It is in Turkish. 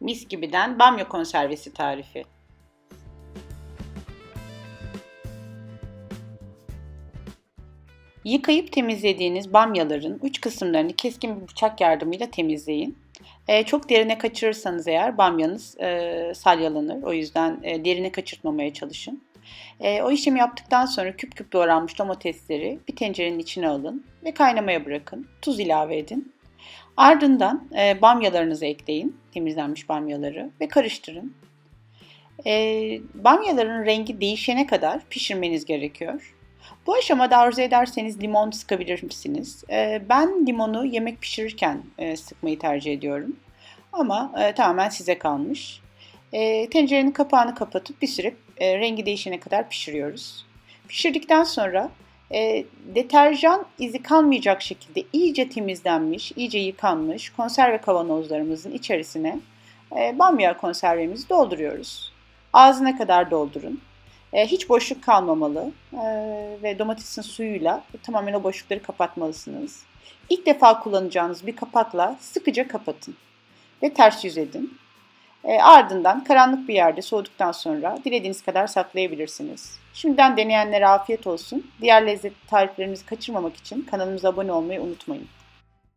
Mis gibiden bamya konservesi tarifi. Yıkayıp temizlediğiniz bamyaların uç kısımlarını keskin bir bıçak yardımıyla temizleyin. E, çok derine kaçırırsanız eğer bamyanız e, salyalanır. O yüzden e, derine kaçırtmamaya çalışın. E, o işlemi yaptıktan sonra küp küp doğranmış domatesleri bir tencerenin içine alın ve kaynamaya bırakın. Tuz ilave edin. Ardından e, bamyalarınızı ekleyin, temizlenmiş bamyaları ve karıştırın. E, bamyaların rengi değişene kadar pişirmeniz gerekiyor. Bu aşamada arzu ederseniz limon sıkabilir misiniz? E, ben limonu yemek pişirirken e, sıkmayı tercih ediyorum. Ama e, tamamen size kalmış. E, tencerenin kapağını kapatıp bir süre e, rengi değişene kadar pişiriyoruz. Pişirdikten sonra e, deterjan izi kalmayacak şekilde iyice temizlenmiş, iyice yıkanmış konserve kavanozlarımızın içerisine e, bamya konservemizi dolduruyoruz. Ağzına kadar doldurun. E, hiç boşluk kalmamalı e, ve domatesin suyuyla tamamen o boşlukları kapatmalısınız. İlk defa kullanacağınız bir kapakla sıkıca kapatın ve ters yüz edin. E, ardından karanlık bir yerde soğuduktan sonra dilediğiniz kadar saklayabilirsiniz. Şimdiden deneyenlere afiyet olsun. Diğer lezzetli tariflerimizi kaçırmamak için kanalımıza abone olmayı unutmayın.